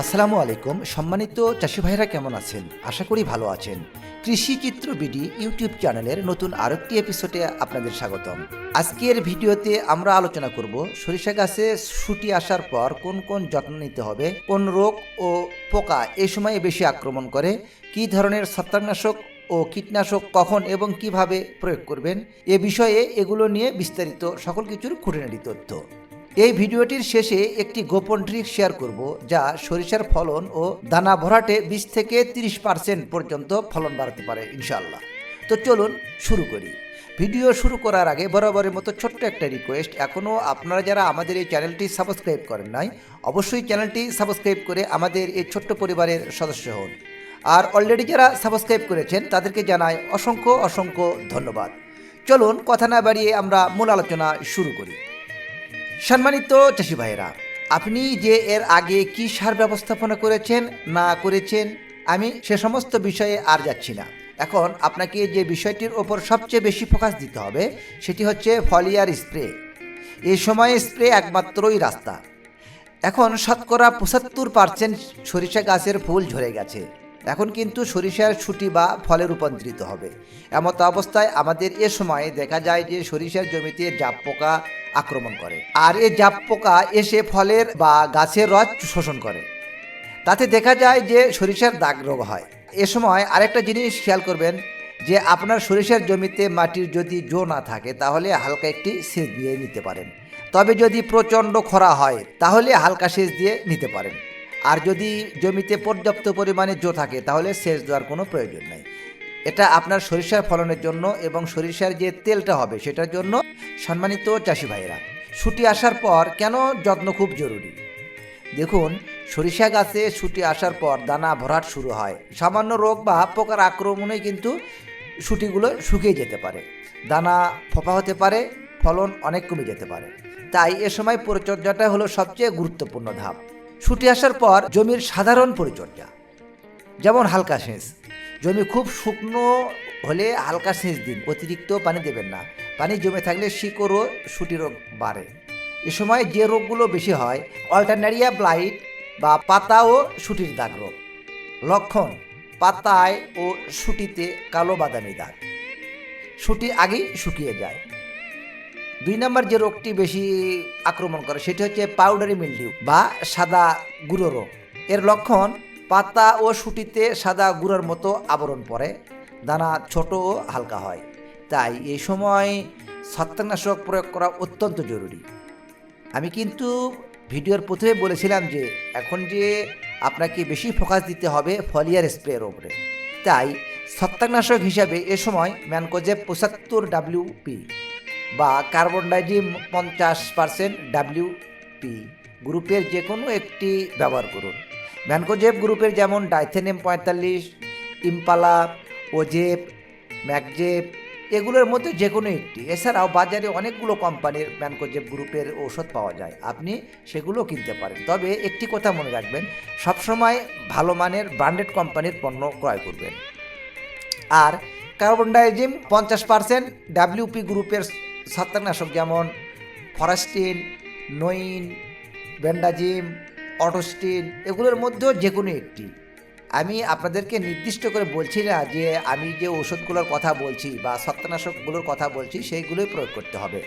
আসসালামু আলাইকুম। সম্মানিত চাষি ভাইরা কেমন আছেন? আশা করি ভালো আছেন। কৃষি চিত্র বিডি ইউটিউব চ্যানেলের নতুন আরেকটি এপিসোডে আপনাদের স্বাগতম। আজকের ভিডিওতে আমরা আলোচনা করব সরিষা গাছে শুটি আসার পর কোন কোন যত্ন নিতে হবে, কোন রোগ ও পোকা এই সময়ে বেশি আক্রমণ করে, কী ধরনের ছত্রাকনাশক ও কীটনাশক কখন এবং কীভাবে প্রয়োগ করবেন, এ বিষয়ে এগুলো নিয়ে বিস্তারিত সকল কিছুর খুঁটিনাটি তথ্য। এই ভিডিওটির শেষে একটি গোপন ট্রিক শেয়ার করব, যা সরিষার ফলন ও দানা ভরাটে বিশ থেকে তিরিশ পার্সেন্ট পর্যন্ত ফলন বাড়াতে পারে ইনশাল্লাহ তো চলুন শুরু করি। ভিডিও শুরু করার আগে বরাবরের মতো ছোট্ট একটা রিকোয়েস্ট এখনও আপনারা যারা আমাদের এই চ্যানেলটি সাবস্ক্রাইব করেন নাই, অবশ্যই চ্যানেলটি সাবস্ক্রাইব করে আমাদের এই ছোট্ট পরিবারের সদস্য হন। আর অলরেডি যারা সাবস্ক্রাইব করেছেন, তাদেরকে জানাই অসংখ্য অসংখ্য ধন্যবাদ। চলুন কথা না বাড়িয়ে আমরা মূল আলোচনা শুরু করি। সম্মানিত চাষি ভাইয়েরা, আপনি যে এর আগে কি সার ব্যবস্থাপনা করেছেন, না করেছেন, আমি সে সমস্ত বিষয়ে আর যাচ্ছি না। এখন আপনাকে যে বিষয়টির ওপর সবচেয়ে বেশি ফোকাস দিতে হবে, সেটি হচ্ছে ফলিয়ার স্প্রে। এই সময়ে স্প্রে একমাত্রই রাস্তা। এখন শতকরা পঁচাত্তর পার্সেন্ট সরিষা গাছের ফুল ঝরে গেছে। এখন কিন্তু সরিষার ছুটি বা ফলে রূপান্তরিত হবে। এমত অবস্থায় আমাদের এ সময়ে দেখা যায় যে সরিষার জমিতে জাপ পোকা আক্রমণ করে। আর এই জাপ পোকা এসে ফলের বা গাছের রস শোষণ করে। তাতে দেখা যায় যে সরিষার দাগ রোগ হয়। এ সময় আরেকটা জিনিস খেয়াল করবেন যে আপনার সরিষার জমিতে মাটির যদি জো না থাকে, তাহলে হালকা একটি সেচ দিয়ে নিতে পারেন। তবে যদি প্রচণ্ড খরা হয়, তাহলে হালকা সেচ দিয়ে নিতে পারেন। আর যদি জমিতে পর্যাপ্ত পরিমাণে জো থাকে, তাহলে সেচ দেওয়ার কোনো প্রয়োজন নেই। এটা আপনার সরিষার ফলনের জন্য এবং সরিষার যে তেলটা হবে সেটার জন্য সম্মানিত চাষি ভাইয়েরা, ছুটি আসার পর কেন যত্ন খুব জরুরি? দেখুন, সরিষা গাছে শুটি আসার পর দানা ভরাট শুরু হয়। সামান্য রোগ বা পোকার আক্রমণে কিন্তু শুটিগুলো শুকিয়ে যেতে পারে। দানা ফোপা হতে পারে, ফলন অনেক কমে যেতে পারে। তাই এ সময় পরিচর্যাটা হলো সবচেয়ে গুরুত্বপূর্ণ ধাপ। শুটি আসার পর জমির সাধারণ পরিচর্যা। যেমন হালকা সেচ। জমি খুব শুকনো হলে হালকা সেচ দিন, অতিরিক্ত পানি দেবেন না। পানি জমে থাকলে শিকড় ও শুটি রোগ বাড়ে। এ সময় যে রোগগুলো বেশি হয়, অল্টারনারিয়া ব্লাইট বা পাতা ও শুটির দাগ রোগ। লক্ষণ, পাতায় ও শুটিতে কালো বাদামি দাগ। শুটি আগেই শুকিয়ে যায়। দুই নম্বর যে রোগটি বেশি আক্রমণ করে, সেটি হচ্ছে পাউডারি মিল্ডিউ বা সাদা গুঁড়ো রোগ। এর লক্ষণ পাতা ও শুটিতে সাদা গুঁড়োর মতো আবরণ পড়ে, দানা ছোট ও হালকা হয়। তাই এই সময় ছত্রাকনাশক প্রয়োগ করা অত্যন্ত জরুরি। আমি কিন্তু ভিডিওর প্রথমে বলেছিলাম যে, এখন যে আপনাকে বেশি ফোকাস দিতে হবে ফলিয়ার স্প্রের ওপরে। তাই ছত্রাকনাশক হিসাবে এ সময় ম্যানকোজেব পঁচাত্তর ডাব্লিউপি বা কার্বন ডাইজিম পঞ্চাশ পার্সেন্ট ডাব্লিউপি গ্রুপের যে কোনো একটি ব্যবহার করুন। ম্যানকোজেব গ্রুপের যেমন ডাইথেনেম পঁয়তাল্লিশ, ইম্পালা ওজেপ ম্যাকজেপ এগুলোর মধ্যে যে কোনো একটি। এছাড়াও বাজারে অনেকগুলো কোম্পানির ম্যানকোজেব গ্রুপের ঔষধ পাওয়া যায়। আপনি সেগুলো কিনতে পারেন। তবে একটি কথা মনে রাখবেন, সবসময় ভালো মানের ব্র্যান্ডেড কোম্পানির পণ্য ক্রয় করবেন। আর কার্বন ডাইজিম পঞ্চাশ পার্সেন্ট, ডাব্লিউপি গ্রুপের ছত্রাকনাশক যেমন ফরাস্টিন, নইন ব্যান্ডাজিম অটোস্টিন, এগুলোর মধ্যেও যে কোনো একটি। আমি আপনাদেরকে নির্দিষ্ট করে বলছি না যে আমি যে ওষুধগুলোর কথা বলছি বা ছত্রাকনাশকগুলোর কথা বলছি, সেইগুলোই প্রয়োগ করতে হবে।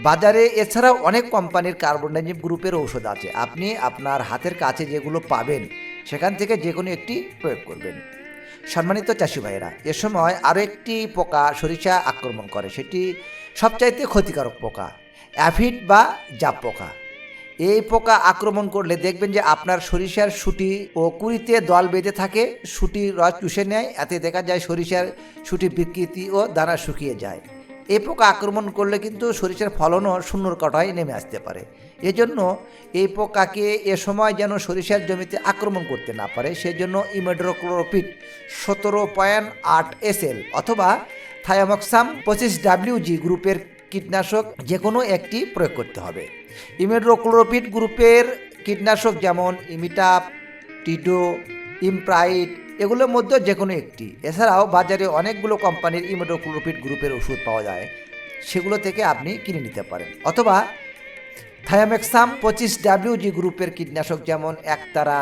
বাজারে এছাড়াও অনেক কোম্পানির কার্বনডাইজিম গ্রুপের ঔষধ আছে। আপনি আপনার হাতের কাছে যেগুলো পাবেন, সেখান থেকে যে কোনো একটি প্রয়োগ করবেন। সম্মানিত চাষি ভাইয়েরা, এ সময় আরও একটি পোকা সরিষা আক্রমণ করে। সেটি সবচাইতে ক্ষতিকারক পোকা, অ্যাফিড বা জাপ পোকা। এই পোকা আক্রমণ করলে দেখবেন যে আপনার সরিষার সুটি ও কুড়িতে দল বেঁধে থাকে, সুটি রস চুষে নেয়, এতে দেখা যায় সরিষার সুটি বিকৃতি ও দানা শুকিয়ে যায়। এই পোকা আক্রমণ করলে কিন্তু সরিষার ফলনও শূন্যর কটায় নেমে আসতে পারে। এজন্য এই পোকাকে এ সময় যেন সরিষার জমিতে আক্রমণ করতে না পারে, সেজন্য ইমেড্রোক্লোরোপিড সতেরো পয়েন্ট আট এসএল অথবা থায়ামক্সাম পঁচিশ ডাব্লিউজি গ্রুপের কীটনাশক যে কোনো একটি প্রয়োগ করতে হবে। ইমেড্রোক্লোরোপিড গ্রুপের কীটনাশক যেমন ইমিটাপ, টিডো, ইমপ্রাইট, এগুলোর মধ্যে যে কোনো একটি। এছাড়াও বাজারে অনেকগুলো কোম্পানির ইমেডোক্লোরোপিড গ্রুপের ওষুধ পাওয়া যায়, সেগুলো থেকে আপনি কিনে নিতে পারেন। অথবা থায়ামেক্সাম পঁচিশ ডাব্লিউজি গ্রুপের কীটনাশক যেমন একতারা,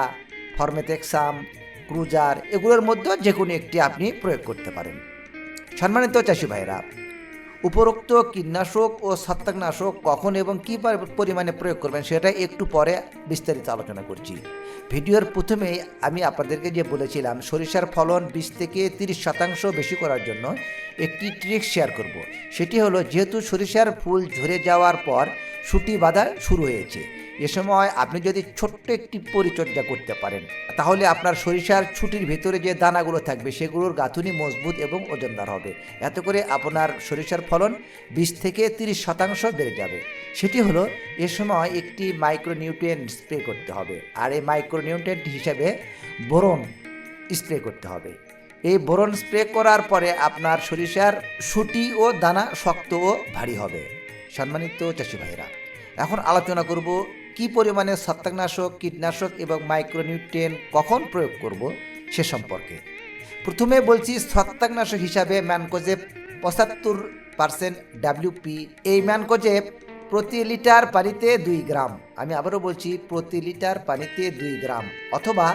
ফরমেতেক্সাম, ক্রুজার, এগুলোর মধ্যে যে কোনো একটি আপনি প্রয়োগ করতে পারেন। সম্মানিত চাষি ভাইরা উপরোক্ত কীটনাশক ও ছত্রাকনাশক কখন এবং কী পরিমাণে প্রয়োগ করবেন সেটা একটু পরে বিস্তারিত আলোচনা করছি ভিডিওর প্রথমেই আমি আপনাদেরকে যে বলেছিলাম, সরিষার ফলন বিশ থেকে তিরিশ শতাংশ বেশি করার জন্য একটি ট্রিক শেয়ার করব। সেটি হলো, যেহেতু সরিষার ফুল ঝরে যাওয়ার পর সুটি বাঁধা শুরু হয়েছে এ সময় আপনি যদি ছোট্ট একটি পরিচর্যা করতে পারেন, তাহলে আপনার সরিষার ছুটির ভেতরে যে দানাগুলো থাকবে, সেগুলোর গাঁথুনি মজবুত এবং ওজনদার হবে। এতে করে আপনার সরিষার ফলন বিশ থেকে তিরিশ শতাংশ বেড়ে যাবে। সেটি হলো, এ সময় একটি মাইক্রোনিউট্রিয়েন্ট স্প্রে করতে হবে। আর এই মাইক্রোনিউট্রিয়েন্ট হিসাবে বোরন স্প্রে করতে হবে। এই বোরন স্প্রে করার পরে আপনার সরিষার সুটি ও দানা শক্ত ও ভারী হবে। সম্মানিত চাষি ভাইরা এখন আলোচনা করব কি পরিমাণে ছত্রাকনাশক কীটনাশক এবং মাইক্রোনিউট্রিয়েন্ট কখন প্রয়োগ করব সে সম্পর্কে? প্রথমে বলছি ছত্রাকনাশক হিসাবে ম্যানকোজেব পঁচাত্তর পার্সেন্ট ডাব্লিউপি এই ম্যানকোজেব প্রতি লিটার পানিতে দুই গ্রাম। আমি আবারও বলছি প্রতি লিটার পানিতে দুই গ্রাম। অথবা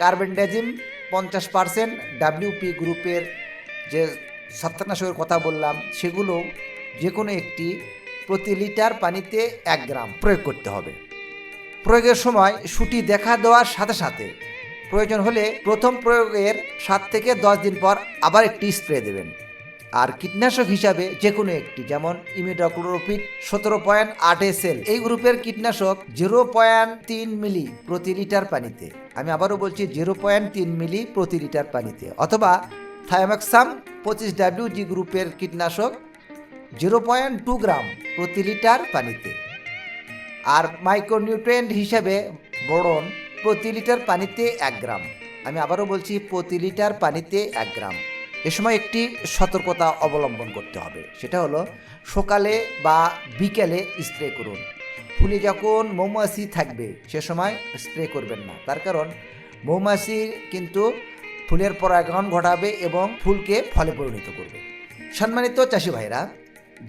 কার্বেন্ডাজিম পঞ্চাশ পার্সেন্ট ডাব্লিউপি গ্রুপের যে ছত্রাকনাশকের কথা বললাম, সেগুলো যে কোনো একটি প্রতি লিটার পানিতে এক গ্রাম প্রয়োগ করতে হবে। প্রয়োগের সময় সুটি দেখা দেওয়ার সাথে সাথে প্রয়োজন হলে প্রথম প্রয়োগের সাত থেকে দশ দিন পর আবার একটি স্প্রে দেবেন। আর কীটনাশক হিসাবে যে কোনো একটি, যেমন ইমিডাক্লোরোপিক সতেরো পয়েন্ট আট এস এল এই গ্রুপের কীটনাশক জিরো পয়েন্ট তিন মিলি প্রতি লিটার পানিতে। আমি আবারও বলছি জিরো পয়েন্ট তিন মিলি প্রতি লিটার পানিতে। অথবা থায়ামাক্সাম পঁচিশ ডাব্লিউ জি গ্রুপের কীটনাশক জিরো পয়েন্ট টু গ্রাম প্রতি লিটার পানিতে। আর মাইক্রোনিউট্রিয়েন্ট হিসেবে বোরন প্রতি লিটার পানিতে এক গ্রাম। আমি আবারও বলছি, প্রতি লিটার পানিতে এক গ্রাম। এ সময় একটি সতর্কতা অবলম্বন করতে হবে। সেটা হলো, সকালে বা বিকেলে স্প্রে করুন। ফুলে যখন মৌমাছি থাকবে, সে সময় স্প্রে করবেন না। তার কারণ, মৌমাছি কিন্তু ফুলের পরাগণ ঘটাবে এবং ফুলকে ফলে পরিণত করবে। সম্মানিত চাষি ভাইরা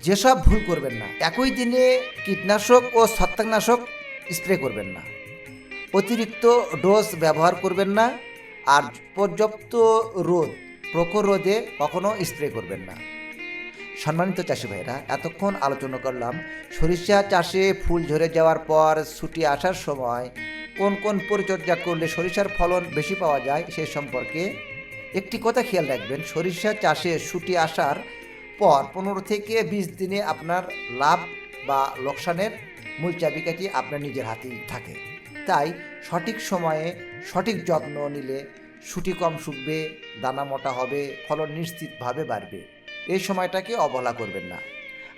যেসব ভুল করবেন না, একই দিনে কীটনাশক ও ছত্রাকনাশক স্প্রে করবেন না। অতিরিক্ত ডোজ ব্যবহার করবেন না আর পর্যাপ্ত রোদ, প্রখর রোদে কখনো স্প্রে করবেন না। সম্মানিত চাষি ভাইরা এতক্ষণ আলোচনা করলাম সরিষা চাষে ফুল ঝরে যাওয়ার পর ছুটি আসার সময় কোন কোন পরিচর্যা করলে সরিষার ফলন বেশি পাওয়া যায় সে সম্পর্কে একটি কথা খেয়াল রাখবেন, সরিষা চাষে ছুটি আসার পর পনেরো থেকে বিশ দিনে আপনার লাভ বা লোকসানের মূল চাবিকাঠি আপনার নিজের হাতেই থাকে। তাই সঠিক সময়ে সঠিক যত্ন নিলে সুটি কম শুকবে, দানা মোটা হবে, ফলন নিশ্চিতভাবে বাড়বে। এই সময়টাকে অবহেলা করবেন না।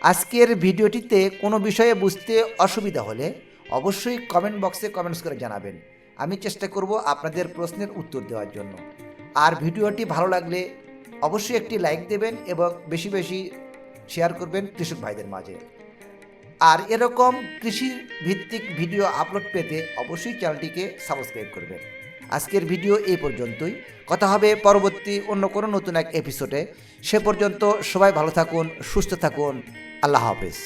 আজকের ভিডিওটিতে কোনো বিষয়ে বুঝতে অসুবিধা হলে অবশ্যই কমেন্ট বক্সে কমেন্টস করে জানাবেন। আমি চেষ্টা করব আপনাদের প্রশ্নের উত্তর দেওয়ার জন্য। আর ভিডিওটি ভালো লাগলে অবশ্যই একটি লাইক দেবেন এবং বেশি বেশি শেয়ার করবেন কৃষক ভাইদের মাঝে। আর এরকম কৃষি ভিত্তিক ভিডিও আপলোড পেতে অবশ্যই চ্যানেলটিকে সাবস্ক্রাইব করবেন। আজকের ভিডিও এই পর্যন্তই। কথা হবে পরবর্তী অন্য কোনো নতুন এক এপিসোডে সে পর্যন্ত সবাই ভালো থাকুন, সুস্থ থাকুন। আল্লাহ হাফেজ।